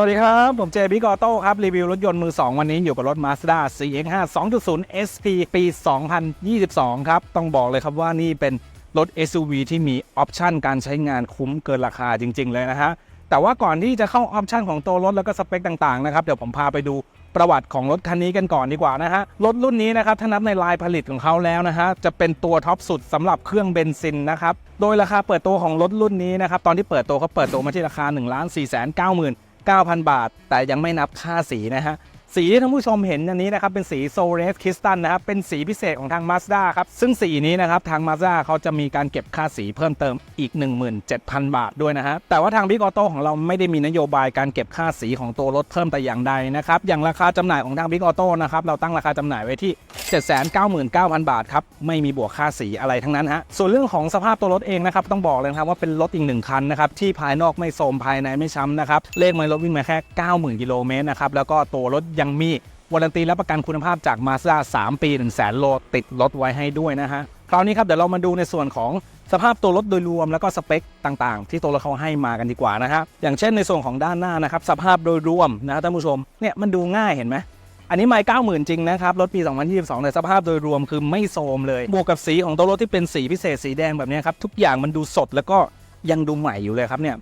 สวัสดีครับ ผมเจบิ๊กออโต้ครับ รีวิวรถยนต์มือ 2 วันนี้อยู่กับรถ Mazda CX-5 2.0 SP ปี 2022 ครับ ต้องบอกเลยครับว่านี่เป็นรถ SUV ที่มีออปชันการใช้งานคุ้มเกินราคาจริง ๆ เลยนะฮะ แต่ว่าก่อนที่จะเข้าออปชันของตัวรถแล้วก็สเปคต่างๆ นะครับ เดี๋ยวผมพาไปดูประวัติของรถคันนี้กันก่อนดีกว่านะฮะ รถรุ่นนี้นะครับถ้านับในลายผลิตของเขาแล้วนะฮะ จะเป็นตัวท็อปสุดสำหรับเครื่องเบนซินนะครับ โดยราคาเปิดตัวของรถรุ่นนี้นะครับตอนที่เปิดตัวเขาเปิดตัวมาที่ราคา1 4 9 9 0 0 9,000 บาท แต่ยังไม่นับค่าสีนะฮะ สีที่ท่านผู้ชมเห็นอันนี้นะครับเป็นสีโซเรสคริสตัลนะครับเป็นสีพิเศษของทาง Mazda ครับซึ่งสีนี้นะครับทาง Mazda เขาจะมีการเก็บค่าสีเพิ่มเติมอีก 17,000 บาทด้วยนะฮะแต่ว่าทาง Big Auto ของเราไม่ได้มีนโยบายการเก็บค่าสีของตัวรถเพิ่มแต่อย่างใดนะครับอย่างราคาจำหน่ายของทาง Big Auto นะครับเราตั้งราคาจำหน่ายไว้ที่ 799,000 บาทครับไม่มีบวกค่าสีอะไรทั้งนั้นฮะส่วนเรื่องของสภาพตัวรถเองนะครับต้องบอกเลยครับว่าเป็นรถอีกหนึ่งคันนะครับที่ภายนอกไม่โทมภายในไม่ช้ำนะครับเลขไมล์รถวิ่งมาแค่ 90,000กิโลเมตรนะครับแล้วก็ตัวรถยังมีวารันตีและประกันคุณภาพจาก Mazda 3 ปี 1 0 0 0 0แสนโลติดรถไว้ให้ด้วยนะฮะ คราวนี้ครับเดี๋ยวเรามาดูในส่วนของสภาพตัวรถโดยรวมแล้วก็สเปคต่างๆ ที่ตัวรถเขาให้มากันดีกว่านะฮะอย่างเช่นในส่วนของด้านหน้านะครับสภาพโดยรวมนะท่านผู้ชมเนี่ยมันดูง่ายเห็นไหมอันนี้ไม่เก้าหมื่นจริงนะครับ รถปี 2022 แต่สภาพโดยรวมคือไม่โทรมเลย บวกกับสีของตัวรถที่เป็นสีพิเศษสีแดงแบบนี้ครับ ทุกอย่างมันดูสดแล้วก็ ยังดูใหม่อยู่เลยครับเนี่ย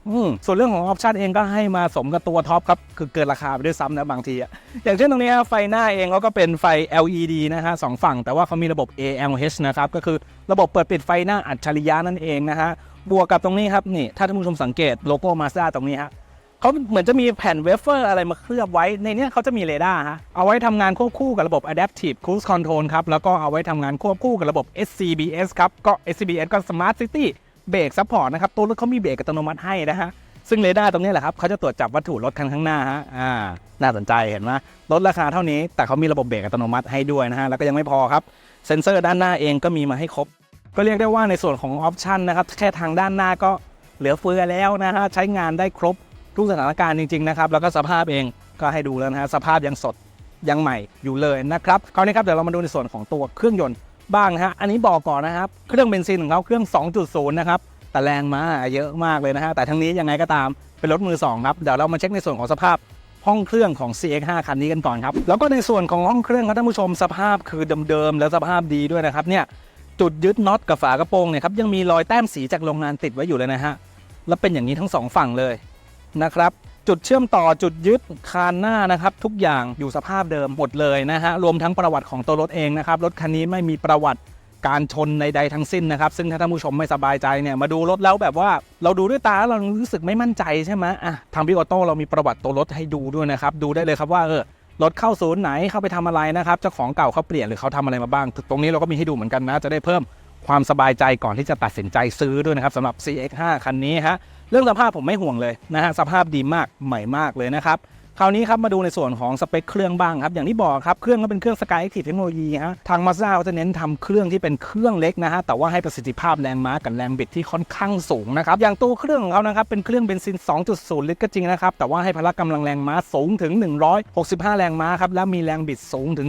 ส่วนเรื่องของออปชันเองก็ให้มาสมกับตัวท็อปครับ คือเกินราคาไปด้วยซ้ำนะบางทีอะอย่างเช่นตรงนี้ไฟหน้าเองเขาก็เป็นไฟ LED นะฮะสองฝั่ง แต่ว่าเขามีระบบ AMH นะครับ ก็คือระบบเปิดปิดไฟหน้าอัจฉริยะนั่นเองนะฮะ บวกกับตรงนี้ครับนี่ถ้าท่านผู้ชมสังเกตโลโก้มาสด้าตรงนี้ฮะเขาเหมือนจะมีแผ่นเวเฟอร์อะไรมาเคลือบไว้ ในนี้เขาจะมีเรดาร์ฮะ เอาไว้ทำงานควบคู่กับระบบ Adaptive Cruise Control ครับ แล้วก็เอาไว้ทำงานควบคู่กับระบบ SCBS ครับ ก็ SCBS ก็ Smart City Brake Support นะครับตัวรถเขามีเบรกอัตโนมัติให้นะฮะซึ่งเรดาร์ตรงนี้แหละครับเขาจะตรวจจับวัตถุรถคันข้างหน้าฮะอ่าน่าสนใจเห็นไหมลดราคาเท่านี้ แต่เขามีระบบเบรกอัตโนมัติให้ด้วยนะฮะแล้วก็ยังไม่พอครับเซ็นเซอร์ด้านหน้าเองก็มีมาให้ครบ ก็เรียกได้ว่าในส่วนของออปชันนะครับแค่ทางด้านหน้าก็เหลือเฟือแล้วนะฮะใช้งานได้ครบทุกสถานการณ์จริงๆนะครับแล้วก็สภาพเองก็ให้ดูแล้วนะฮะสภาพยังสดยังใหม่อยู่เลยนะครับคราวนี้ครับเดี๋ยวเรามาดูในส่วนของตัวเครื่องยนต์ บ้างนะฮะ อันนี้บอกก่อนนะครับ เครื่องเบนซินของเขาเครื่อง 2.0 นะครับ แต่แรงมาเยอะมากเลยนะฮะ แต่ทั้งนี้ยังไงก็ตามเป็นรถมือสองครับ เดี๋ยวเรามาเช็คในส่วนของสภาพห้องเครื่องของ CX5 คันนี้กันก่อนครับ แล้วก็ในส่วนของห้องเครื่องครับท่านผู้ชมสภาพคือเดิมๆแล้วสภาพดีด้วยนะครับเนี่ยจุดยึดน็อตกับฝากระโปรงเนี่ยครับยังมีรอยแต้มสีจากโรงงานติดไว้อยู่เลยนะฮะ แล้วเป็นอย่างนี้ทั้งสองฝั่งเลยนะครับ จุดเชื่อมต่อจุดยึดคานหน้านะครับ ทุกอย่างอยู่สภาพเดิมหมดเลยนะฮะรวมทั้งประวัติของตัวรถเองนะครับรถคันนี้ไม่มีประวัติการชนใดๆทั้งสิ้นนะครับ ซึ่งถ้าท่านผู้ชมไม่สบายใจเนี่ยมาดูรถแล้วแบบว่าเราดูด้วยตาเรารู้สึกไม่มั่นใจใช่ไหมอะทางบิ๊กออโต้เรามีประวัติตัวรถให้ดูด้วยนะครับ ดูได้เลยครับว่าเออรถเข้าศูนย์ไหนเข้าไปทำอะไรนะครับเจ้าของเก่าเขาเปลี่ยนหรือเขาทำอะไรมาบ้าง ตรงนี้เราก็มีให้ดูเหมือนกันนะ จะได้เพิ่มความสบายใจก่อนที่จะตัดสินใจซื้อด้วยนะครับสำหรับ CX5 คันนี้ฮะ เรื่องสภาพผมไม่ห่วงเลยนะฮะสภาพดีมากใหม่มากเลยนะครับคราวนี้ครับมาดูในส่วนของสเปคเครื่องบ้างครับอย่างที่บอกครับเครื่องก็เป็นเครื่อง Sky Active Technology ฮะทาง Mazda เขาจะเน้นทำเครื่องที่เป็นเครื่องเล็กนะฮะแต่ว่าให้ประสิทธิภาพแรงม้ากับแรงบิดที่ค่อนข้างสูงนะครับอย่างตัวเครื่องของเขานะครับเป็นเครื่องเบนซิน 2.0 ลิตรก็จริงนะครับแต่ว่าให้พละกำลังแรงม้าสูงถึง 165 แรงม้าครับและมีแรงบิดสูงถึง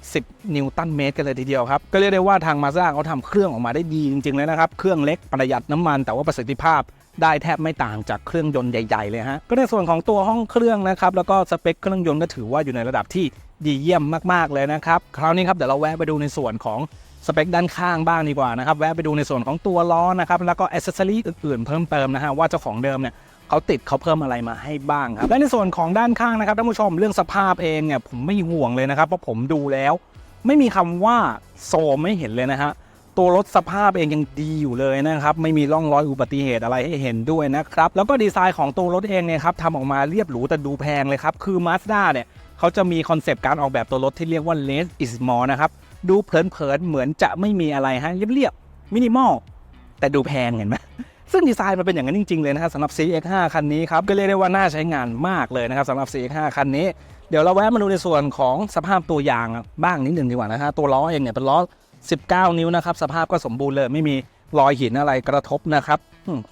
210 นิวตันเมตรกันเลยทีเดียวครับก็เรียกได้ว่าทาง Mazda เขาทำเครื่องออกมาได้ดีจริงๆเลยนะครับเครื่องเล็กประหยัดน้ำมัน แต่ว่าประสิทธิภาพ ได้แทบไม่ต่างจากเครื่องยนต์ใหญ่ๆเลยฮะก็ในส่วนของตัวห้องเครื่องนะครับแล้วก็สเปคเครื่องยนต์ก็ถือว่าอยู่ในระดับที่ดีเยี่ยมมากๆเลยนะครับคราวนี้ครับเดี๋ยวเราแวะไปดูในส่วนของสเปคด้านข้างบ้างดีกว่านะครับแวะไปดูในส่วนของตัวล้อนะครับแล้วก็อ c เซสซอรี่อื่นๆเพิ่มเติมนะฮะว่าเจ้าของเดิมเนี่ยเขาติดเขาเพิ่มอะไรมาให้บ้างครับและในส่วนของด้านข้างนะครับท่านผู้ชมเรื่องสภาพเองเนี่ยผมไม่ห่วงเลยนะครับเพราะผมดูแล้ว ไม่มีคำว่าโซมไม่เห็นเลยนะฮะ ตัวรถสภาพเองยังดีอยู่เลยนะครับ ไม่มีร่องรอยอุบัติเหตุอะไรให้เห็นด้วยนะครับ แล้วก็ดีไซน์ของตัวรถเองเนี่ยครับทำออกมาเรียบหรูแต่ดูแพงเลยครับ คือ Mazda เนี่ยเขาจะมีคอนเซปต์การออกแบบตัวรถที่เรียกว่า less is more นะครับ ดูเพลินๆเหมือนจะไม่มีอะไรฮะเรียบๆมินิมอลแต่ดูแพงเห็นไหมซึ่งดีไซน์มันเป็นอย่างนั้นจริง ๆ เลยนะครับสำหรับ CX5 คันนี้ครับก็เรียกได้ว่าน่าใช้งานมากเลยนะครับสำหรับ CX5 คันนี้ เดี๋ยวเราแวะมาดูในส่วนของสภาพตัวยางบ้างนิดหนึ่งดีกว่านะฮะตัวล้อเองเนี่ยเป็นล้อ 19 นิ้วนะครับ สภาพก็สมบูรณ์เลย ไม่มีรอยหินอะไรกระทบนะครับ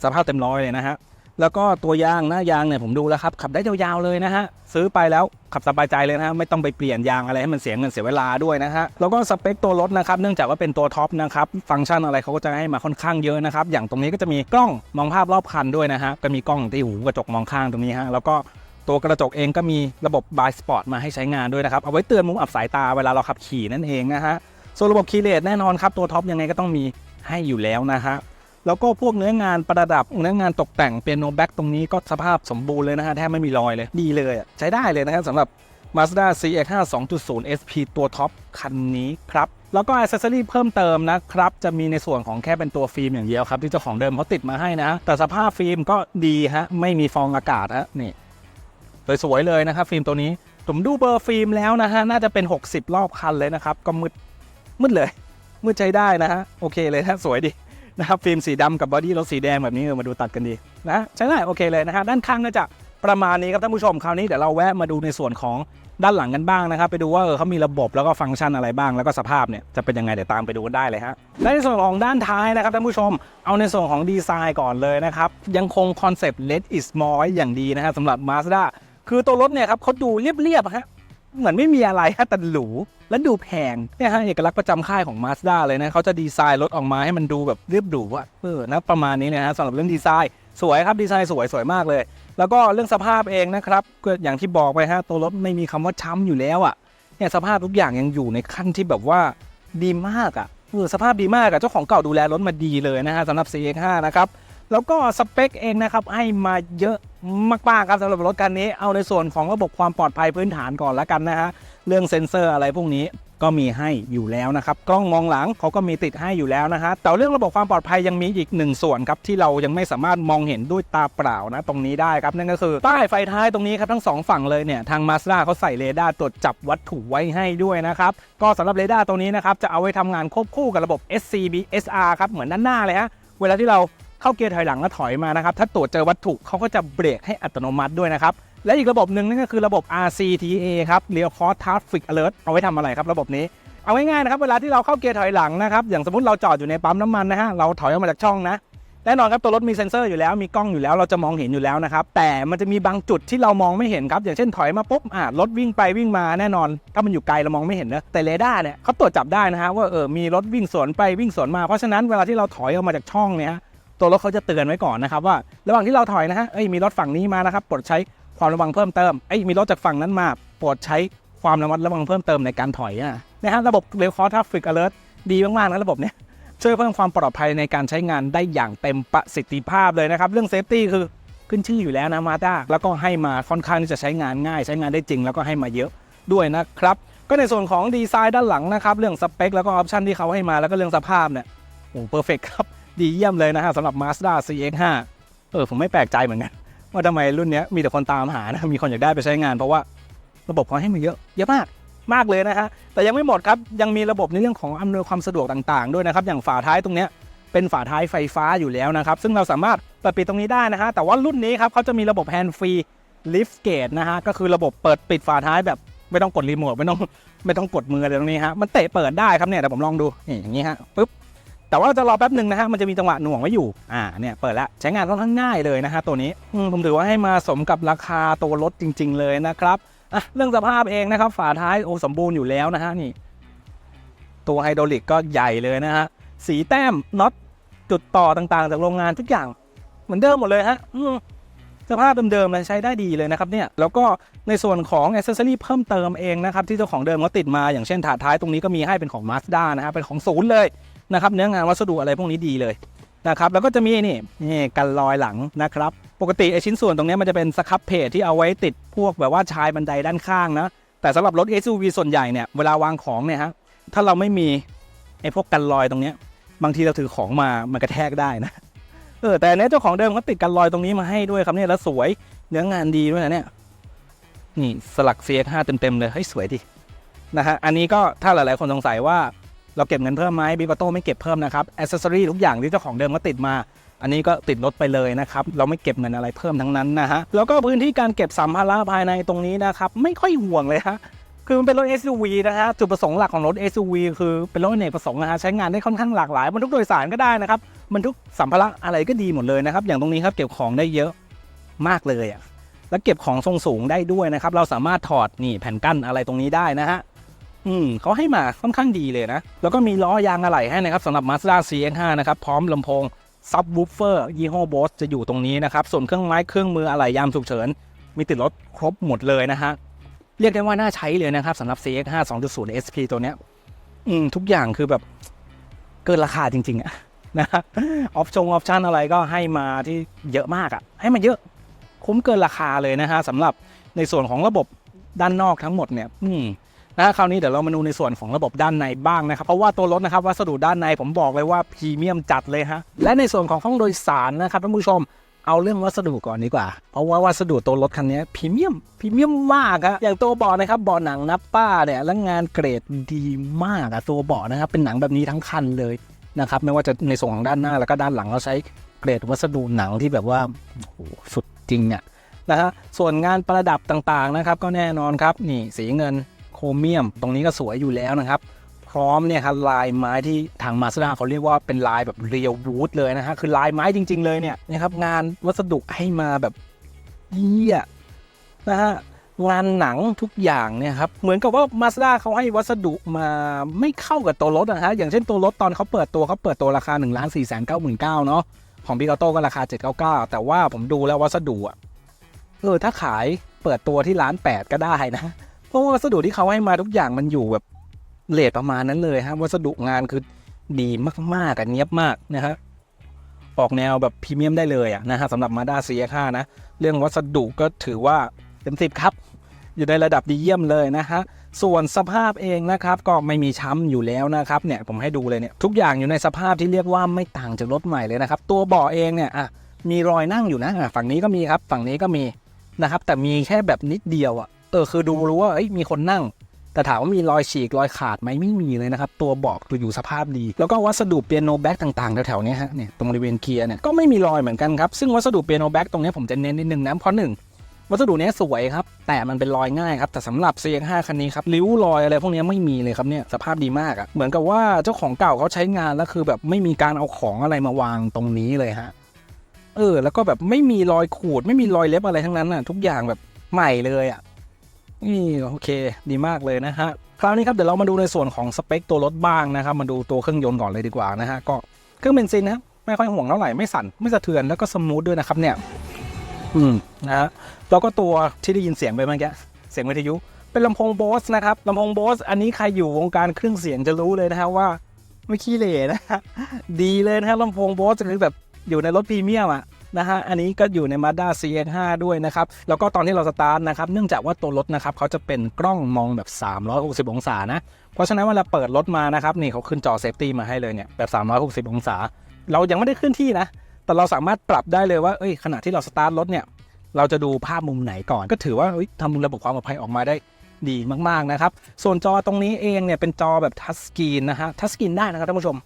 สภาพเต็มร้อยเลยนะฮะแล้วก็ตัวยางหน้ายางเนี่ยผมดูแล้วครับขับได้ยาวๆเลยนะฮะซื้อไปแล้วขับสบายใจเลยนะฮะไม่ต้องไปเปลี่ยนยางอะไรให้มันเสียเงินเสียเวลาด้วยนะฮะแล้วก็สเปคตัวรถนะครับเนื่องจากว่าเป็นตัวท็อปนะครับฟังก์ชันอะไรเขาก็จะให้มาค่อนข้างเยอะนะครับอย่างตรงนี้ก็จะมีกล้องมองภาพรอบคันด้วยนะฮะก็มีกล้องที่หูกระจกมองข้างตรงนี้ฮะแล้วก็ตัวกระจกเองก็มีระบบ b ายสปอร์ตมาให้ใช้งานด้วยนะครับเอาไว้เตือนมุมอับสายตาเวลาเราขับขี่นั่นเองนะฮะ ส่วนระบบคีย์เลสแน่นอนครับตัวท็อปยังไงก็ต้องมีให้อยู่แล้วนะฮะแล้วก็พวกเนื้องานประดับเนื้องานตกแต่งเปียโนแบ็กตรงนี้ก็สภาพสมบูรณ์เลยนะฮะแทบไม่มีรอยเลยดีเลยใช้ได้เลยนะครับสำหรับ Mazda CX-5 2.0 SP ตัวท็อปคันนี้ครับแล้วก็อ c เซ s ซอรี่เพิ่มเติมนะครับ จะมีในส่วนของแค่เป็นตัวฟิล์มอย่างเดียวครับ ที่เจ้าของเดิมเขาติดมาให้นะ แต่สภาพฟิล์มก็ดีฮะ ไม่มีฟองอากาศฮะนี่สวยๆเลยนะครับ ฟิล์มตัวนี้ ผมดูเบอร์ฟิล์มแล้วนะฮะ น่าจะเป็น 60 รอบคันเลยนะครับ ก็มืด มืดเลยมืดใช้ได้นะฮะโอเคเลยฮะสวยดีนะครับฟิล์มสีดำกับบอดี้รถสีแดงแบบนี้เออมาดูตัดกันดีนะใช้ได้โอเคเลยนะฮะด้านข้างก็จะประมาณนี้ครับท่านผู้ชมคราวนี้เดี๋ยวเราแวะมาดูในส่วนของด้านหลังกันบ้างนะครับ ไปดูว่าเออเขามีระบบแล้วก็ฟังก์ชันอะไรบ้างแล้วก็สภาพเนี่ยจะเป็นยังไงเดี๋ยวตามไปดูกันได้เลยฮะและในส่วนของด้านท้ายนะครับท่านผู้ชม เอาในส่วนของดีไซน์ก่อนเลยนะครับ ยังคงคอนเซปต์ let is more อย่างดีนะฮะสำหรับ Mazda คือตัวรถเนี่ยครับเขาดูเรียบๆฮะ เหมือนไม่มีอะไรฮะแต่หรูและดูแพงเนี่ยฮะเอกลักษณ์ประจำค่ายของ Mazda เลยนะเขาจะดีไซน์รถออกมาให้มันดูแบบเรียบหรูอะเออนะประมาณนี้เนี่ยฮะสำหรับเรื่องดีไซน์สวยครับดีไซน์สวยสวยมากเลย แล้วก็เรื่องสภาพเองนะครับก็อย่างที่บอกไปฮะตัวรถไม่มีคำว่าช้ำอยู่แล้วอะเนี่ยสภาพทุกอย่างยังอยู่ในขั้นที่แบบว่าดีมากอะเออสภาพดีมากอะเจ้าของเก่าดูแลรถมาดีเลยนะฮะสำหรับ CX5 นะครับ แล้วก็สเปคเองนะครับให้มาเยอะมากๆครับสำหรับรถคันนี้ เอาในส่วนของระบบความปลอดภัยพื้นฐานก่อนละกันนะฮะเรื่องเซ็นเซอร์อะไรพวกนี้ก็มีให้อยู่แล้วนะครับ กล้องมองหลังเขาก็มีติดให้อยู่แล้วนะฮะแต่เรื่องระบบความปลอดภัยยังมีอีกหนึ่งส่วนครับที่เรายังไม่สามารถมองเห็นด้วยตาเปล่านะตรงนี้ได้ครับนั่นก็คือป้ายไฟท้ายตรงนี้ครับทั้งสองฝั่งเลยเนี่ยทาง Mazda เขาใส่เรดาร์ตรวจจับวัตถุไว้ให้ด้วยนะครับก็สำหรับเรดาร์ตรงนี้นะครับจะเอาไว้ทำงานควบคู่กับระบบ SCB SR ครับเหมือนด้านหน้าเลยฮะเวลาที่เรา เข้าเกียร์ถอยหลังแล้วถอยมานะครับ ถ้าตรวจเจอวัตถุเขาก็จะเบรกให้อัตโนมัติด้วยนะครับ และอีกระบบหนึ่งนั่นก็คือระบบ RCTA ครับ Real Cross Traffic Alert เอาไว้ทำอะไรครับระบบนี้เอาง่ายๆนะครับเวลาที่เราเข้าเกียร์ถอยหลังนะครับอย่างสมมติเราจอดอยู่ในปั๊มน้ำมันนะฮะเราถอยออกมาจากช่องนะแน่นอนครับตัวรถมีเซ็นเซอร์อยู่แล้วมีกล้องอยู่แล้วเราจะมองเห็นอยู่แล้วนะครับแต่มันจะมีบางจุดที่เรามองไม่เห็นครับอย่างเช่นถอยมาปุ๊บอ่ารถวิ่งไปวิ่งมาแน่นอน ถ้ามันอยู่ไกลเรามองไม่เห็นนะแต่เรดาร์เนี่ยเขาตรวจจับได้นะฮะว่าเออมีรถวิ่งสวนไปวิ่งสวนมาเพราะฉะนั้นเวลาที่เราถอยออกมาจากช่องเนี่ย ตัวรถเขาจะเตือนไว้ก่อนนะครับว่าระหว่างที่เราถอยนะฮะเอ้ยมีรถฝั่งนี้มานะครับโปรดใช้ความระวังเพิ่มเติมเอ้ยมีรถจากฝั่งนั้นมาโปรดใช้ความระมัดระวังเพิ่มเติมในการถอยอะนะฮะระบบ Rail Cross Traffic Alert ดีมากๆนะระบบเนี้ยช่วยเพิ่มความปลอดภัยในการใช้งานได้อย่างเต็มประสิทธิภาพเลยนะครับ เรื่องเซฟตี้คือขึ้นชื่ออยู่แล้วนะมาด้าแล้วก็ให้มาค่อนข้างที่จะใช้งานง่าย ใช้งานได้จริงแล้วก็ให้มาเยอะด้วยนะครับ ก็ในส่วนของดีไซน์ด้านหลังนะครับ เรื่องสเปคแล้วก็ออปชันที่เขาให้มาแล้วก็เรื่องสภาพเนี่ยโอ้เพอร์เฟกครับ ดีเยี่ยมเลยนะฮะสำหรับ Mazda CX-5 เออผมไม่แปลกใจเหมือนกันว่าทำไมรุ่นนี้มีแต่คนตามหานะมีคนอยากได้ไปใช้งานเพราะว่าระบบเขาให้มาเยอะเยอะมากมากเลยนะฮะแต่ยังไม่หมดครับยังมีระบบในเรื่องของอำนวยความสะดวกต่างๆ ด้วยนะครับอย่างฝาท้ายตรงนี้เป็นฝาท้ายไฟฟ้าอยู่แล้วนะครับ ซึ่งเราสามารถเปิดปิดตรงนี้ได้นะฮะแต่ว่ารุ่นนี้ครับเขาจะมีระบบ hand free lift gate นะฮะก็คือระบบเปิดปิดฝาท้ายแบบไม่ต้องกดรีโมทไม่ต้องไม่ต้องกดมืออะไรตรงนี้ฮะมันเตะเปิดได้ครับเนี่ยเดี๋ยวผมลองดูนี่อย่างนี้ฮะปึ๊บ แต่ว่าจะรอแป๊บหนึ่งนะฮะมันจะมีจังหวะหน่วงไว้อยู่อ่าเนี่ยเปิดแล้วใช้งานค่อนข้างง่ายเลยนะฮะตัวนี้ผมถือว่าให้มาสมกับราคาตัวรถจริง ๆ เลยนะครับอะเรื่องสภาพเองนะครับฝาท้ายโอ้สมบูรณ์อยู่แล้วนะฮะนี่ ตัวไฮดรอลิกก็ใหญ่เลยนะฮะสีแต้มน็อตจุดต่อต่างๆ จากโรงงานทุกอย่างเหมือนเดิมหมดเลยฮะสภาพเดิมๆเลยใช้ได้ดีเลยนะครับเนี่ยแล้วก็ในส่วนของอ c เซ s ซอรี่เพิ่มเติมเองนะครับที่เจ้าของเดิมเขาติดมาอย่างเช่นถาดท้ายตรงนี้ก็มีให้เป็นของ Mazda นะฮะเป็นของศูนย์เลย นะครับเนื้องานวัสดุอะไรพวกนี้ดีเลยนะครับแล้วก็จะมีนี่นี่กันรอยหลังนะครับ ปกติไอชิ้นส่วนตรงนี้มันจะเป็นสครับเพจที่เอาไว้ติดพวกแบบว่าชายบันไดด้านข้างนะแต่สำหรับรถ SUV ส่วนใหญ่เนี่ยเวลาวางของเนี่ยฮะถ้าเราไม่มีไอพวกกันรอยตรงนี้บางทีเราถือของมามันกระแทกได้นะเออแต่อันเนี้ยเจ้าของเดิมเขาติดกันรอยตรงนี้มาให้ด้วยครับเนี่ยแล้วสวยเนื้องานดีด้วยนะเนี่ยนี่สลัก CX5 เต็มๆเลยเฮ้ยสวยดินะฮะอันนี้ก็ถ้าหลายๆคนสงสัยว่า เราเก็บเงินเพิ่มไหมบิ๊กโต้ไม่เก็บเพิ่มนะครับอ c เซ s ซอรี่ทุกอย่างที่เจ้าของเดิมก็ติดมาอันนี้ก็ติดรถไปเลยนะครับ เราไม่เก็บเงินอะไรเพิ่มทั้งนั้นนะฮะ แล้วก็พื้นที่การเก็บสัมภาระภายในตรงนี้นะครับ ไม่ค่อยห่วงเลยฮะ คือมันเป็นรถ SUV นะฮะ จุดประสงค์หลักของรถ SUV คือเป็นรถอเนกประสงค์นะฮะ ใช้งานได้ค่อนข้างหลากหลายบรรทุกโดยสารก็ได้นะครับบรรทุกสัมภาระอะไรก็ดีหมดเลยนะครับ อย่างตรงนี้ครับเก็บของได้เยอะมากเลยอะ แล้วเก็บของทรงสูงได้ด้วยนะครับ เราสามารถถอดนี่แผ่นกั้นอะไรตรงนี้ได้นะฮะ อืมเขาให้มาค่อนข้างดีเลยนะ แล้วก็มีล้อยางอะไหล่ให้นะครับสำหรับ Mazda CX-5 นะครับ พร้อมลำโพงซับวูฟเฟอร์ยี่ห้อ Bose จะอยู่ตรงนี้นะครับ ส่วนเครื่องไม้เครื่องมืออะไหล่ยามฉุกเฉิน มีติดรถครบหมดเลยนะฮะ เรียกได้ว่าน่าใช้เลยนะครับสำหรับ CX5 2.0 SP ตัวเนี้ยอืมทุกอย่างคือแบบเกินราคาจริง ๆอะนะฮะออปชงออปชั่นอะไรก็ให้มาที่เยอะมากอะให้มาเยอะคุ้มเกินราคาเลยนะฮะสำหรับในส่วนของระบบด้านนอกทั้งหมดเนี่ย อืม นะคราวนี้เดี๋ยวเรามาดูในส่วนของระบบด้านในบ้างนะครับ เพราะว่าตัวรถนะครับวัสดุด้านในผมบอกเลยว่าพรีเมียมจัดเลยฮะและในส่วนของห้องโดยสารนะครับท่านผู้ชมเอาเรื่องวัสดุก่อนดีกว่า เพราะว่าวัสดุตัวรถคันนี้พรีเมียมพรีเมียมมากอะอย่างตัวเบาะนะครับเบาะหนังนับป้าเนี่ยแล้วงานเกรดดีมากอะตัวเบาะนะครับเป็นหนังแบบนี้ทั้งคันเลยนะครับไม่ว่าจะในส่วนของด้านหน้าแล้วก็ด้านหลังเราใช้เกรดวัสดุหนังที่แบบว่าโอ้สุดจริงเนี่ยนะฮะส่วนงานประดับต่างๆนะครับก็แน่นอนครับนี่สีเงิน ครเมียม ตรงนี้ก็สวยอยู่แล้วนะครับ พร้อมเนี่ยครับลายไม้ที่ทางมาสด้าเขาเรียกว่าเป็นลายแบบเรียววูดเลยนะฮะคือลายไม้จริง ๆ เลยเนี่ยนะครับงานวัสดุให้มาแบบเยี่ยนะฮะงานหนังทุกอย่างเนี่ยครับเหมือนกับว่ามาสด้าเขาให้วัสดุมาไม่เข้ากับตัวรถนะฮะอย่างเช่นตัวรถตอนเขาเปิดตัวเขาเปิดตัวราคา1นึ่งล้านสี่แสนเก้าหมื่นเก้าเนาะของบิกาโต้ก็ราคา 799 แต่ว่าผมดูแล้ววัสดุอะเออถ้าขายเปิดตัวที่ล้านแปดก็ได้นะ เพราะว่าวัสดุที่เขาให้มาทุกอย่างมันอยู่แบบเลทประมาณนั้นเลยฮะวัสดุงานคือดีมากๆกันเนียบมากนะฮะออกแนวแบบพรีเมียมได้เลยอะนะฮะสำหรับมาด้า CX5 นะ เรื่องวัสดุก็ถือว่าเต็มสิบครับ อยู่ในระดับดีเยี่ยมเลยนะฮะส่วนสภาพเองนะครับ ก็ไม่มีช้ำอยู่แล้วนะครับเนี่ยผมให้ดูเลยเนี่ยทุกอย่างอยู่ในสภาพที่เรียกว่าไม่ต่างจากรถใหม่เลยนะครับ ตัวเบาะเองเนี่ยอะมีรอยนั่งอยู่นะอะฝั่งนี้ก็มีครับ ฝั่งนี้ก็มีนะครับ แต่มีแค่แบบนิดเดียวอะ เออคือดูรู้ว่าเอ้ยมีคนนั่ง แต่ถามว่ามีรอยฉีกรอยขาดไหมไม่มีเลยนะครับ ตัวเบอกตัวอยู่สภาพดี แล้วก็วัสดุเปียโนแบ็กต่างๆแถวๆนี้ฮะเนี่ยตรงบริเวณเกียร์เนี่ยก็ไม่มีรอยเหมือนกันครับซึ่งวัสดุเปียโนแบ็กตรงนี้ผมจะเน้นนิดนึงนะเพราะหนึ่งวัสดุนี้สวยครับ แต่มันเป็นรอยง่ายครับ แต่สำหรับ CX5 คันนี้ครับ ริ้วรอยอะไรพวกนี้ไม่มีเลยครับเนี่ย สภาพดีมากอะ่ะ เหมือนกับว่าเจ้าของเก่าเขาใช้งานแล้วคือแบบไม่มีการเอาของอะไรมาวางตรงนี้เลยฮะ เออ แล้วก็แบบไม่มีรอยขูด ไม่มีรอยเล็บอะไรทั้งนั้นอะ ทุกอย่างแบบใหม่เลยอะ นี่โอเค ดีมากเลยนะฮะคราวนี้ครับเดี๋ยวเรามาดูในส่วนของสเปคตัวรถบ้างนะครับมาดูตัวเครื่องยนต์ก่อนเลยดีกว่านะฮะก็เครื่องเบนซินนะไม่ค่อยห่วงเท่าไหร่ไม่สั่นไม่สะเทือนแล้วก็สมูทด้วยนะครับเนี่ยอืมนะฮะแล้วก็ตัวที่ได้ยินเสียงไปเมื่อกี้เสียงวิทยุเป็นลำโพงโบสนะครับลำโพงโบสอันนี้ใครอยู่วงการเครื่องเสียงจะรู้เลยนะฮะว่าไม่ขี้เหร่นะฮะดีเลยนะฮะลำโพงโบสคือแบบอยู่ในรถพรีเมียมอะ นะฮะอันนี้ก็อยู่ใน Mazda CX5 ด้วยนะครับ แล้วก็ตอนที่เราสตาร์ทนะครับเนื่องจากว่าตัวรถนะครับเขาจะเป็นกล้องมองแบบ 360 องศานะ เพราะฉะนั้นเวลาเปิดรถมานะครับนี่เขาขึ้นจอเซฟตี้มาให้เลยเนี่ยแบบ 360 องศา เรายังไม่ได้ขึ้นที่นะ แต่เราสามารถปรับได้เลยว่าเอ้ยขณะที่เราสตาร์ทรถเนี่ยเราจะดูภาพมุมไหนก่อน ก็ถือว่าเอ้ยทำระบบความปลอดภัยออกมาได้ดีมากๆนะครับ ส่วนจอตรงนี้เองเนี่ยเป็นจอแบบทัชสกรีนนะฮะทัชสกรีนได้นะครับท่านผู้ชม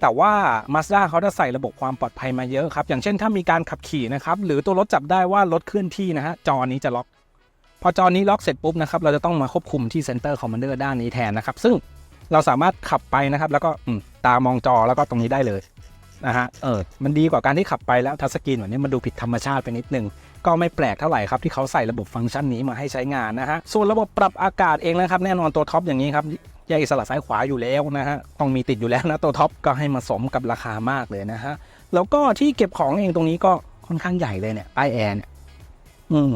แต่ว่า Mazda เขาจะใส่ระบบความปลอดภัยมาเยอะครับ อย่างเช่นถ้ามีการขับขี่นะครับหรือตัวรถจับได้ว่ารถเคลื่อนที่นะฮะจอนี้จะล็อก พอจอนี้ล็อกเสร็จปุ๊บนะครับเราจะต้องมาควบคุมที่ Center Commander ด้านนี้แทนนะครับซึ่งเราสามารถขับไปนะครับ แล้วก็ตามองจอแล้วก็ตรงนี้ได้เลยนะฮะเออมันดีกว่าการที่ขับไปแล้วทัชสกรีนแบบนี้มันดูผิดธรรมชาติไปนิดนึง ก็ไม่แปลกเท่าไหร่ครับที่เขาใส่ระบบฟังก์ชันนี้มาให้ใช้งานนะฮะส่วนระบบปรับอากาศเองนะครับแน่นอนตัวท็อปอย่างนี้ครับ แยกอิสระซ้ายขวาอยู่แล้วนะฮะต้องมีติดอยู่แล้วนะตัวท็อปก็ให้มาสมกับราคามากเลยนะฮะแล้วก็ที่เก็บของเองตรงนี้ก็ค่อนข้างใหญ่เลยเนี่ยใต้แอร์เนี่ยอืม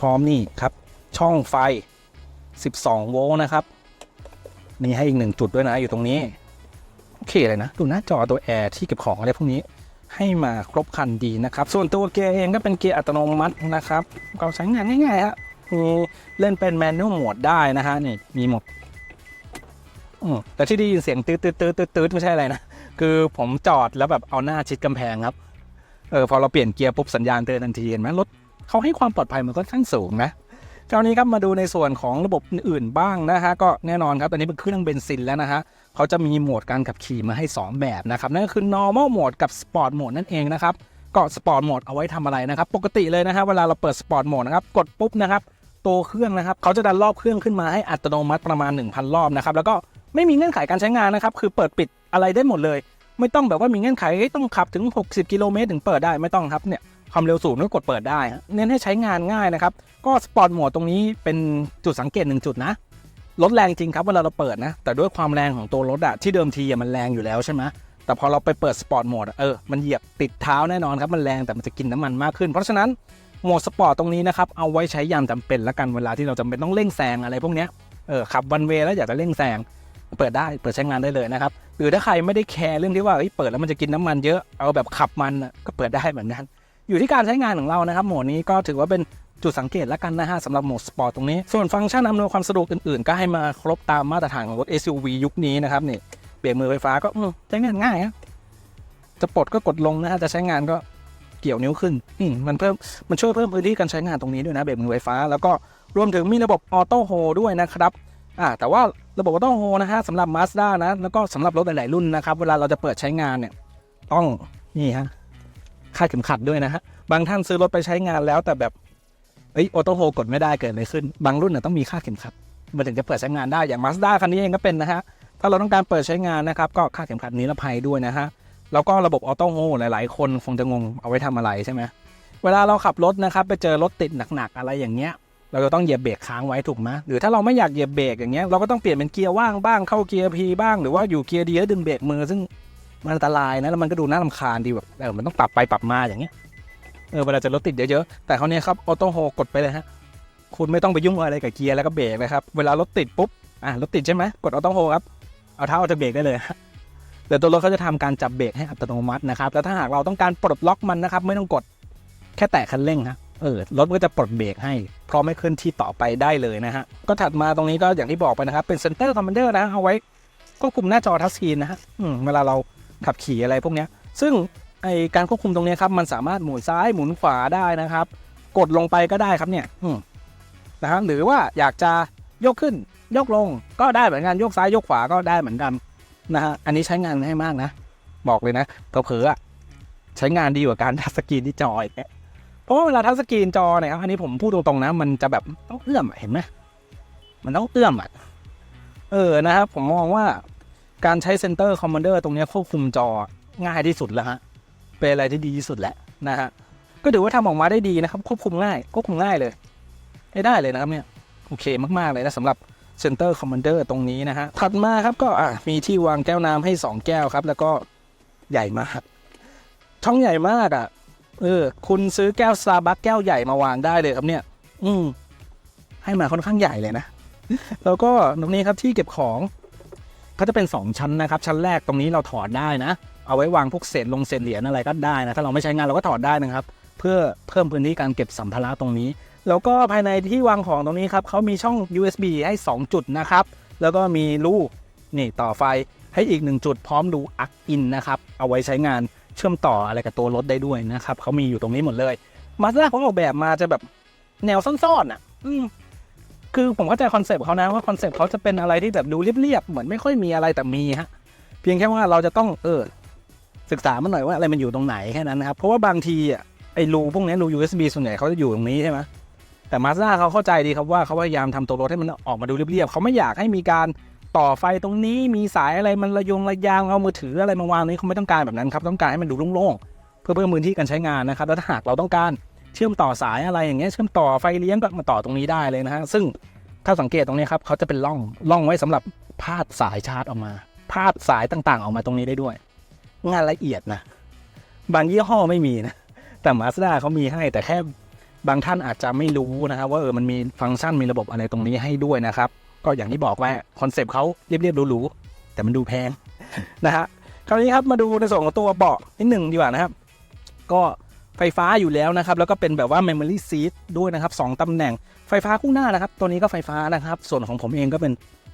พร้อมนี่ครับ ช่องไฟ 12 โวลต์นะครับมีให้อีกหนึ่งจุดด้วยนะอยู่ตรงนี้ โอเคเลยนะ ดูหน้าจอตัวแอร์ที่เก็บของอะไรพวกนี้ให้มาครบคันดีนะครับ ส่วนตัวเกียร์เองก็เป็นเกียร์อัตโนมัตินะครับ ก็ใช้งานง่ายๆฮะมีเล่นเป็นแมนนวลโหมดได้นะฮะนี่มีหมด แต่ที่ได้ยินเสียงตืดตืดตืดตืดตืดไม่ใช่อะไรนะ คือผมจอดแล้วแบบเอาหน้าชิดกำแพงครับเออพอเราเปลี่ยนเกียร์ปุ๊บสัญญาณเตือนทันทีเห็นไหมรถเขาให้ความปลอดภัยมันก็ค่อนข้างสูงนะคราวนี้ครับมาดูในส่วนของระบบอื่นบ้างนะฮะก็แน่นอนครับตอนนี้เป็นเครื่องเบนซินแล้วนะฮะเขาจะมีโหมดการขับขี่มาให้ 2 แบบนะครับนั่นก็คือ normal mode กับ sport mode นั่นเองนะครับก็ sport mode เอาไว้ทำอะไรนะครับ ปกติเลยนะฮะเวลาเราเปิด sport mode นะครับกดปุ๊บนะครับตัวเครื่องนะครับเขาจะดันรอบเครื่องขึ้นมาให้อัตโนมัติประมาณ 1,000 รอบนะครับแล้วก็ ไม่มีเงื่อนไขการใช้งานนะครับ คือเปิดปิดอะไรได้หมดเลย ไม่ต้องแบบว่ามีเงื่อนไขต้องขับถึง 60 กิโลเมตรถึงเปิดได้ไม่ต้องครับเนี่ยความเร็วสูงก็กดเปิดได้ เน้นให้ใช้งานง่ายนะครับ ก็สปอร์ตโหมดตรงนี้เป็นจุดสังเกตหนึ่งจุดนะรถแรงจริงครับเวลาเราเปิดนะ แต่ด้วยความแรงของตัวรถอะที่เดิมทีมันแรงอยู่แล้วใช่ไหมแต่พอเราไปเปิดสปอร์ตโหมดเออมันเหยียบติดเท้าแน่นอนครับมันแรงแต่มันจะกินน้ำมันมากขึ้น เพราะฉะนั้นโหมดสปอร์ตตรงนี้นะครับเอาไว้ใช้ยามจำเป็นละกันเวลาที่เราจำเป็นต้องเร่งแซงอะไรพวกเนี้ยเออขับวันเวแล้วอยากจะเร่งแซง เปิดได้เปิดใช้งานได้เลยนะครับหรือถ้าใครไม่ได้แคร์เรื่องที่ว่าเปิดแล้วมันจะกินน้ำมันเยอะเอาแบบขับมันก็เปิดได้เหมือนกันอยู่ที่การใช้งานของเรานะครับโหมดนี้ก็ถือว่าเป็นจุดสังเกตและกันนะฮะสำหรับโหมดสปอร์ตตรงนี้ ส่วนฟังก์ชันอำนวยความสะดวกอื่นๆ ก็ให้มาครบตามมาตรฐานของรถ SUV ยุคนี้นะครับนี่เบรกมือไฟฟ้าก็ใช้งานง่ายครับจะปลดก็กดลงนะฮะจะใช้งานก็เกี่ยวนิ้วขึ้นมมันเพิ่มมันช่วยเพิ่มพื้นที่การใช้งานตรงนี้ด้วยนะเบรกมือไฟฟ้า แล้วก็รวมถึงมีระบบออโต้โฮด้วยนะครับ อ่าแต่ว่าระบบออโต้โฮนะฮะสำหรับ Mazda นะ แล้วก็สำหรับรถหลาย ๆ รุ่นนะครับ เวลาเราจะเปิดใช้งานเนี่ย ต้องนี่ฮะคาดเข็มขัดด้วยนะฮะ บางท่านซื้อรถไปใช้งานแล้วแต่แบบเอ้ยออโต้โฮกดไม่ได้เกิดอะไรขึ้น บางรุ่นน่ะต้องมีค่าเข็มขัดมันถึงจะเปิดใช้งานได้อย่าง Mazda คันนี้เองก็เป็นนะฮะ ถ้าเราต้องการเปิดใช้งานนะครับ ก็ค่าเข็มขัดนิรภัยด้วยนะฮะแล้วก็ระบบออโต้โฮหลาย ๆ คนคงจะงงเอาไว้ทำอะไรใช่ไหมเวลาเราขับรถนะครับไปเจอรถติดหนัก ๆ อะไรอย่างเงี้ย เราจะต้องเหยียบเบรกค้างไว้ถูกไหมหรือถ้าเราไม่อยากเหยียบเบรกอย่างเงี้ยเราก็ต้องเปลี่ยนเป็นเกียร์ว่างบ้างเข้าเกียร์พีบ้างหรือว่าอยู่เกียร์ดีแล้วดึงเบรกมือซึ่งมันอันตรายนะแล้วมันก็ดูน่ารำคาญดีแบบเออมันต้องปรับไปปรับมาอย่างเงี้ยเออเวลาจะรถติดเยอะๆแต่เขาเนี่ยครับออโต้โฮกดไปเลยฮะคุณไม่ต้องไปยุ่งอะไรกับเกียร์แล้วก็เบรกเลยครับเวลารถติดปุ๊บอะรถติดใช่ไหมกดออโต้โฮครับเอาเท้าออกจากเบรกได้เลยฮะเดี๋ยวตัวรถเขาจะทำการจับเบรกให้อัตโนมัตินะครับแล้วถ้าหากเราต้องการปลดล็อกมันนะครับไม่ต้องกดแค่แตะคันเร่งฮะ เออรถก็จะปลดเบรกให้พร้อมให้เคลื่อนที่ต่อไปได้เลยนะฮะ ก็ถัดมาตรงนี้ก็อย่างที่บอกไปนะครับ เป็นเซนเตอร์คอมมานเดอร์นะเอาไว้ควบคุมหน้าจอทัชสกรีนนะฮะเวลาเราขับขี่อะไรพวกนี้ซึ่งไอการควบคุมตรงนี้ครับมันสามารถหมุนซ้ายหมุนขวาได้นะครับ กดลงไปก็ได้ครับเนี่ยนะฮะหรือว่าอยากจะยกขึ้นยกลงก็ได้เหมือนกันยกซ้ายยกขวาก็ได้เหมือนกันนะฮะอันนี้ใช้งานให้มากนะ บอกเลยนะเผลอๆอใช้งานดีกว่าการทัชสกรีนที่จออีกเนี่ย เพราะว่าเวลาทัชสกรีนจอเนี่ยครับอันนี้ผมพูดตรงๆนะ มันจะแบบต้องเอื้อมเห็นไหมมันต้องเอื้อมอะเออนะครับ ผมมองว่าการใช้เซนเตอร์คอมมานเดอร์ตรงนี้ควบคุมจอง่ายที่สุดแล้วฮะเป็นอะไรที่ดีที่สุดแล้วนะฮะก็ถือว่าทำออกมาได้ดีนะครับ ควบคุมง่ายควบคุมง่ายเลยให้ได้เลยนะครับเนี่ยโอเคมากๆเลยนะสำหรับ Center Commander ตรงนี้นะฮะถัดมาครับก็อะมีที่วางแก้วน้ำให้ 2 แก้วครับ แล้วก็ใหญ่มากช่องใหญ่มากอะ เออ คุณซื้อแก้วซาบักแก้วใหญ่มาวางได้เลยครับเนี่ย อืม ให้มาค่อนข้างใหญ่เลยนะ แล้วก็ตรงนี้ครับที่เก็บของเขาจะเป็น 2 ชั้นนะครับ ชั้นแรกตรงนี้เราถอดได้นะ เอาไว้วางพวกเศษลงเศษเหรียญอะไรก็ได้นะ ถ้าเราไม่ใช้งานเราก็ถอดได้นะครับ เพื่อเพิ่มพื้นที่การเก็บสัมภาระตรงนี้ แล้วก็ภายในที่วางของตรงนี้ครับเขามีช่อง USB ให้ 2 จุดนะครับ แล้วก็มีรูนี่ต่อไฟให้อีก 1 จุดพร้อมรูอักอินนะครับ เอาไว้ใช้งาน เชื่อมต่ออะไรกับตัวรถได้ด้วยนะครับเขามีอยู่ตรงนี้หมดเลยมาสด้าเขาออกแบบมาจะแบบแนวซ่อนๆอะ อืมคือผมเข้าใจคอนเซปต์เขานะว่าคอนเซปต์เขาจะเป็นอะไรที่แบบดูเรียบๆเหมือนไม่ค่อยมีอะไรแต่มีฮะ เพียงแค่ว่าเราจะต้องเออศึกษามันหน่อยว่าอะไรมันอยู่ตรงไหนแค่นั้นนะครับ เพราะว่าบางทีอะไอ้รูพวกนี้รู USB ส่วนใหญ่เขาจะอยู่ตรงนี้ใช่ไหมแต่มาสด้าเขาเข้าใจดีครับว่าเขาพยายามทำตัวรถให้มันออกมาดูเรียบๆเขาไม่อยากให้มีการ ต่อไฟตรงนี้มีสายอะไรมันระยงระยางเอามือถืออะไรมาวางนี้เขาไม่ต้องการแบบนั้นครับต้องการให้มันดูโล่งๆเพื่อเพิ่มพื้นที่การใช้งานนะครับแล้วถ้าหากเราต้องการเชื่อมต่อสายอะไรอย่างเงี้ยเชื่อมต่อไฟเลี้ยงก็มาต่อตรงนี้ได้เลยนะฮะซึ่งถ้าสังเกตตรงนี้ครับเขาจะเป็นร่องร่องไว้สำหรับพาดสายชาร์จออกมา พาดสายต่างๆ ออกมาตรงนี้ได้ด้วย งานละเอียดนะ บางยี่ห้อไม่มีนะ แต่มาสด้าเขามีให้แต่แค่บางท่านอาจจะไม่รู้นะครับว่าเออมันมีฟังก์ชันมีระบบอะไรตรงนี้ให้ด้วยนะครับ ก็อย่างที่บอกว่าคอนเซปต์เขาเรียบๆหรูๆแต่มันดูแพงนะฮะคราวนี้ครับมาดูในส่วนของตัวเบาะนิดหนึ่งดีกว่านะครับ ก็ไฟฟ้าอยู่แล้วนะครับ แล้วก็เป็นแบบว่า Memory Seat ด้วยนะครับสองตำแหน่งไฟฟ้าคู่หน้านะครับ ตัวนี้ก็ไฟฟ้านะครับ ส่วนของผมเองก็เป็น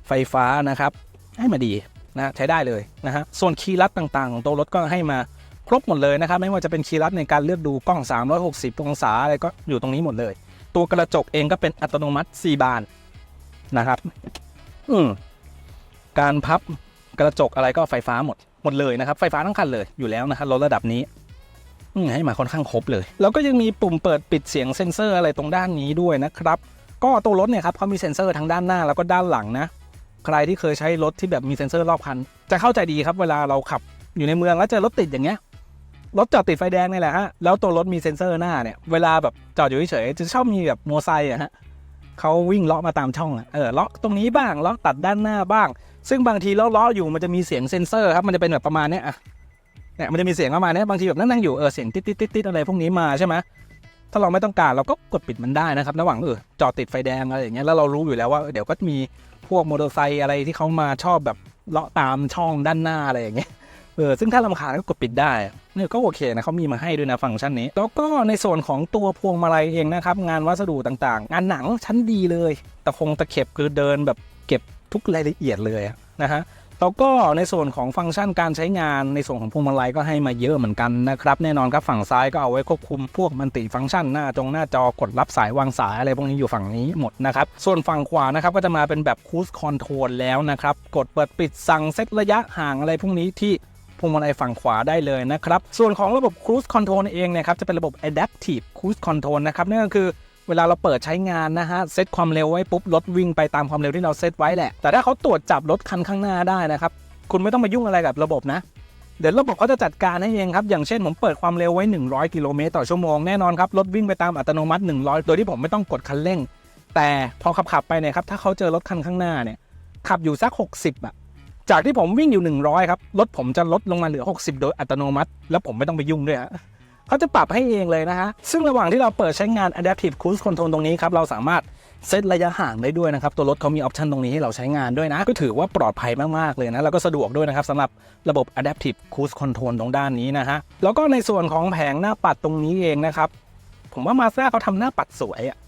ไฟฟ้านะครับ ให้มาดีนะใช้ได้เลยนะฮะส่วนคีย์ลัดต่างๆ ของตัวรถก็ให้มาครบหมดเลยนะครับ ไม่ว่าจะเป็นคีย์ลัดในการเลือกดูกล้อง 360 องศาอะไรก็อยู่ตรงนี้หมดเลย ตัวกระจกเองก็เป็นอัตโนมัติ 4 บาน นะครับ อืมการพับกระจกอะไรก็ไฟฟ้าหมดหมดเลยนะครับ ไฟฟ้าทั้งคันเลยอยู่แล้วนะครับรถระดับนี้ให้มาค่อนข้างครบเลย แล้วก็ยังมีปุ่มเปิดปิดเสียงเซ็นเซอร์อะไรตรงด้านนี้ด้วยนะครับ ก็ตัวรถเนี่ยครับเขามีเซ็นเซอร์ทั้งด้านหน้าแล้วก็ด้านหลังนะ ใครที่เคยใช้รถที่แบบมีเซ็นเซอร์รอบคัน จะเข้าใจดีครับเวลาเราขับอยู่ในเมืองแล้วเจอรถติดอย่างเงี้ยรถจอดติดไฟแดงนี่แหละฮะแล้วตัวรถมีเซ็นเซอร์หน้าเนี่ยเวลาแบบจอดอยู่เฉยจะชอบมีแบบมอไซค์อะฮะ เขาวิ่งเลาะมาตามช่องอะเออเลาะตรงนี้บ้างเลาะตัดด้านหน้าบ้าง ซึ่งบางทีเลาะเลาะอยู่มันจะมีเสียงเซ็นเซอร์ครับมันจะเป็นแบบประมาณเนี้ยอะเนี่ยมันจะมีเสียงประมาณเนี้ยบางทีแบบนั่งอยู่เออเสียงติดติดติดติดอะไรพวกนี้มาใช่ไหมถ้าเราไม่ต้องการเราก็กดปิดมันได้นะครับระหว่างเออจอดติดไฟแดงอะไรอย่างเงี้ยแล้วเรารู้อยู่แล้วว่าเดี๋ยวก็มีพวกมอเตอร์ไซค์อะไรที่เขามาชอบแบบเลาะตามช่องด้านหน้าอะไรอย่างเงี้ย ออซึ่งถ้าลำคาญก็กดปิดได้เนี่ยก็โอเคนะเขามีมาให้ด้วยนะฟังก์ชันนี้ แล้วก็ในส่วนของตัวพวงมาลัยเองนะครับ งานวัสดุต่างๆ งานหนังชั้นดีเลยตะคงตะเข็บคือเดินแบบเก็บทุกรายละเอียดเลยนะฮะแล้วก็ในส่วนของฟังก์ชันการใช้งานในส่วนของพวงมาลัยก็ให้มาเยอะเหมือนกันนะครับ แน่นอนครับฝั่งซ้ายก็เอาไว้ควบคุมพวกมันติฟังก์ชันหน้าจงหน้าจอกดรับสายวางสายอะไรพวกนี้อยู่ฝั่งนี้หมดนะครับ ส่วนฝั่งขวานะครับก็จะมาเป็นแบบคูสคอนโทรลแล้วนะครับ กดเปิดปิดสั่งเซตระยะห่างอะไรพวกนี้ที่ พวงมาลัยฝั่งขวาได้เลยนะครับ ส่วนของระบบ Cruise Control เองเนะครับจะเป็นระบบ Adaptive Cruise Control นะครับนั่นก็คือเวลาเราเปิดใช้งานนะฮะ เซตความเร็วไว้ปุ๊บรถวิ่งไปตามความเร็วที่เราเซตไว้แหละ แต่ถ้าเขาตรวจจับรถคันข้างหน้าได้นะครับ คุณไม่ต้องมายุ่งอะไรกับระบบนะ เดี๋ยวระบบเขาจะจัดการให้เองครับ อย่างเช่นผมเปิดความเร็วไว้ 100 กิโลเมตรต่อชั่วโมงแน่นอนครับ รถวิ่งไปตามอัตโนมัติ 100 โดยที่ผมไม่ต้องกดคันเร่ง แต่พอขับขับไปเนี่ยครับ ถ้าเขาเจอรถคันข้างหน้าเนี่ย ขับอยู่สัก 60อะ จากที่ผมวิ่งอยู่ 100 ครับ รถผมจะลดลงมาเหลือ 60 โดยอัตโนมัติ แล้วผมไม่ต้องไปยุ่งด้วยฮะเขาจะปรับให้เองเลยนะฮะ ซึ่งระหว่างที่เราเปิดใช้งาน Adaptive Cruise Control ตรงนี้ครับ เราสามารถเซตระยะห่างได้ด้วยนะครับ ตัวรถเขามีออปชันตรงนี้ให้เราใช้งานด้วยนะ ก็ถือว่าปลอดภัยมาก ๆ เลยนะ แล้วก็สะดวกด้วยนะครับสำหรับระบบ Adaptive Cruise Control ตรงด้านนี้นะฮะ แล้วก็ในส่วนของแผงหน้าปัดตรงนี้เองนะครับ ผมว่ามาส d a เขาทำหน้าปัดสวยอะ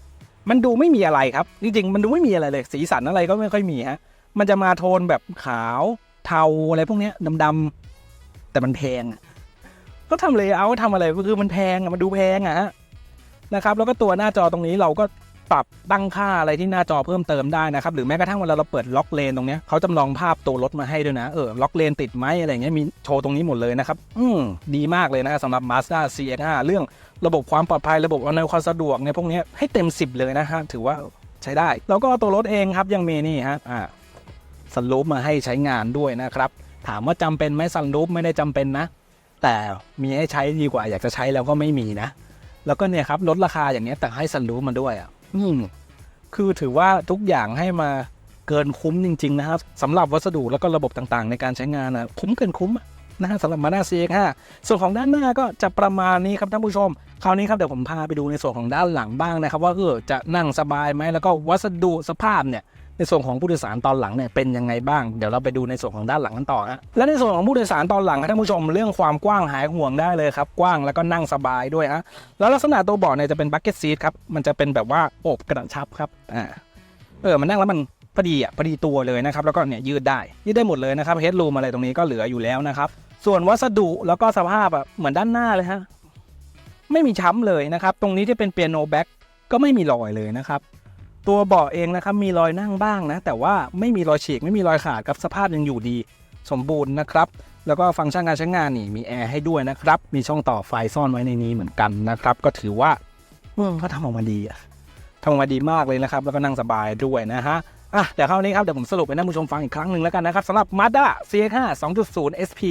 มันดูไม่มีอะไรครับ จริงๆ มันดูไม่มีอะไรเลย สีสันอะไรก็ไม่ค่อยมีฮะ มันจะมาโทนแบบขาวเทาอะไรพวกเนี้ยดำๆแต่มันแพงก็ทำเลยเอาทำอะไรก็คือมันแพงอะมันดูแพงอะนะครับแล้วก็ตัวหน้าจอตรงนี้เราก็ปรับตั้งค่าอะไรที่หน้าจอเพิ่มเติมได้นะครับ หรือแม้กระทั่งเวลาเราเปิดล็อกเลนตรงเนี้ยเขาจำลองภาพตัวรถมาให้ด้วยนะเออล็อกเลนติดไหมอะไรเงี้ยมีโชว์ตรงนี้หมดเลยนะครับ อืมดีมากเลยนะสำหรับ Mazda CX-5 เรื่องระบบความปลอดภัยระบบอำนวยความสะดวกเนี่ยพวกนี้ให้เต็ม 10 เลยนะฮะถือว่าใช้ได้ แล้วก็ตัวรถเองครับยังมีนี่ฮะอ่า ซันรูปมาให้ใช้งานด้วยนะครับ ถามว่าจำเป็นไหมซันรูปไม่ได้จำเป็นนะ แต่มีให้ใช้ดีกว่าอยากจะใช้แล้วก็ไม่มีนะ แล้วก็เนี่ยครับลดราคาอย่างนี้แต่ให้ซันรูปมาด้วยอะอืมคือถือว่าทุกอย่างให้มาเกินคุ้มจริง ๆ นะครับสำหรับวัสดุแล้วก็ระบบต่างๆ ในการใช้งานนะคุ้มเกินคุ้มนะฮะสำหรับมาด้า CX5 ส่วนของด้านหน้าก็จะประมาณนี้ครับท่านผู้ชม คราวนี้ครับเดี๋ยวผมพาไปดูในส่วนของด้านหลังบ้างนะครับ ว่าเออจะนั่งสบายไหมแล้วก็วัสดุสภาพเนี่ย ในส่วนของผู้โดยสารตอนหลังเนี่ยเป็นยังไงบ้าง เดี๋ยวเราไปดูในส่วนของด้านหลังกันต่อฮะและในส่วนของผู้โดยสารตอนหลังครับท่านผู้ชมเรื่องความกว้างหายห่วงได้เลยครับ กว้างแล้วก็นั่งสบายด้วยฮะแล้วลักษณะตัวเบาะเนี่ยจะเป็นบักเก็ตซีทครับมันจะเป็นแบบว่าโอบกระชับครับอ่าเออมันนั่งแล้วมันพอดีอะพอดีตัวเลยนะครับแล้วก็เนี่ยยืดได้ยืดได้หมดเลยนะครับเฮดรูมอะไรตรงนี้ก็เหลืออยู่แล้วนะครับส่วนวัสดุแล้วก็สภาพอะเหมือนด้านหน้าเลยฮะไม่มีช้ำเลยนะครับตรงนี้ที่เป็นเปียโนแบ็กก็ไม่มีรอยเลยนะครับ ตัวเบาะเองนะครับมีรอยนั่งบ้างนะ แต่ว่าไม่มีรอยฉีกไม่มีรอยขาดกับสภาพยังอยู่ดีสมบูรณ์นะครับ แล้วก็ฟังก์ชันการใช้งานนี่มีแอร์ให้ด้วยนะครับ มีช่องต่อไฟซ่อนไว้ในนี้เหมือนกันนะครับ ก็ถือว่าเออเขาทำออกมาดีอะทำออกมาดีมากเลยนะครับ แล้วก็นั่งสบายด้วยนะฮะอะเดี๋ยวคราวนี้ครับเดี๋ยวผมสรุปให้ท่านผู้ชมฟังอีกครั้งหนึ่งแล้วกันนะครับสำหรับ Mazda CX-5 2.0 SP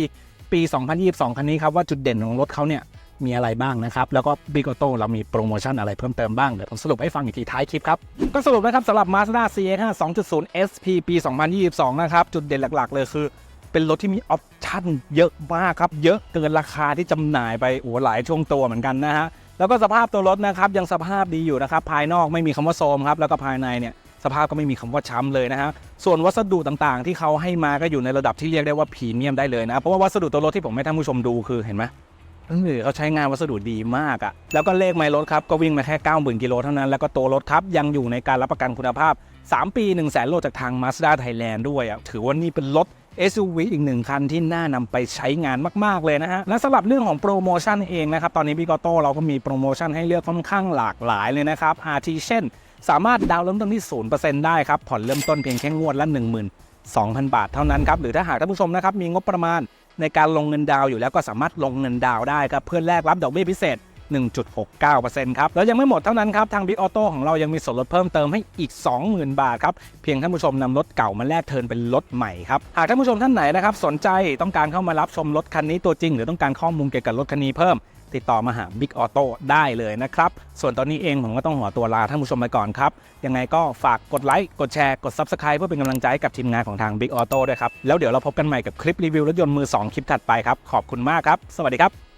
ปี 2022 คันนี้ครับว่าจุดเด่นของรถเขาเนี่ย มีอะไรบ้างนะครับ แล้วก็บิ g โ t เรามีโปรโมชั่นอะไรเพิ่มเติมบ้าง เดี๋ยวผมสรุปให้ฟังอีกทีท้ายคลิปครับ ก็สรุปนะครับสำหรับ Mazda CX-5 2.0 SP ปี 2022 นะครับ จุดเด่นหลักๆ เลยคือ เป็นรถที่มีออปชั่นเยอะมากครับ เยอะเกินราคาที่จำหน่ายไปโอ้หลายช่วงตัวเหมือนกันนะฮะแล้วก็สภาพตัวรถนะครับยังสภาพดีอยู่นะครับภายนอกไม่มีคำว่าโซมครับแล้วก็ภายในเนี่ยสภาพก็ไม่มีคำว่าช้ำเลยนะฮะ ส่วนวัสดุต่างๆ ที่เขาให้มาก็อยู่ในระดับที่เรียกได้ว่าพรีเมียมได้เลยนะ เพราะว่าวัสดุตัวรถที่ผมให้ท่านผู้ชมดูคือเห็นไหม เออเขาใช้งานวัสดุดีมากอะ่ะ แล้วก็เลขไมล์รถครับ ก็วิ่งมาแค่ 90,000 กิโลเท่านั้น แล้วก็ตัวรถครับ ยังอยู่ในการรับประกันคุณภาพ 3 ปี 1 0 0 0 0แสนโลจากทาง Mazda Thailand ด้วยอะ่ะ ถือว่านี่เป็นรถ SUV อีกหนึ่งคันที่น่านำไปใช้งานมาก ๆ เลยนะฮะ และสำหรับเรื่องของโปรโมชั่นเองนะครับ ตอนนี้พี่กอโต้เราก็มีโปรโมชั่นให้เลือกค่อนข้างหลากหลายเลยนะครับอาทิเช่น สามารถดาวน์เริ่มต้นที่ 0%ได้ครับผ่อนเริ่มต้นเพียงแค่งวดละ12,000 บาทเท่านั้นครับหรือถ้าหากท่านผู้ชมนะครับมีงบประมาณ ในการลงเงินดาวอยู่แล้วก็สามารถลงเงินดาวได้ครับเพื่อแลกรับดอกเบี้ยพิเศษ 1.69%ครับ แล้วยังไม่หมดเท่านั้นครับ ทางบิ๊กออโต้ของเรายังมีส่วนลดเพิ่มเติมให้อีก 20,000 บาทครับ เพียงท่านผู้ชมนำรถเก่ามาแลกเทินเป็นรถใหม่ครับ หากท่านผู้ชมท่านไหนนะครับสนใจต้องการเข้ามารับชมรถคันนี้ตัวจริง หรือต้องการข้อมูลเกี่ยวกับรถคันนี้เพิ่ม ติดต่อมาหา Big Auto ได้เลยนะครับ ส่วนตอนนี้เองผมก็ต้องหัวตัวลาท่านผู้ชมไปก่อนครับ ยังไงก็ฝากกดไลค์ กดแชร์ กด Subscribe เพื่อเป็นกำลังใจให้กับทีมงานของทาง Big Auto ด้วยครับ แล้วเดี๋ยวเราพบกันใหม่กับคลิปรีวิวรถยนต์มือ 2 คลิปถัดไปครับ ขอบคุณมากครับ สวัสดีครับ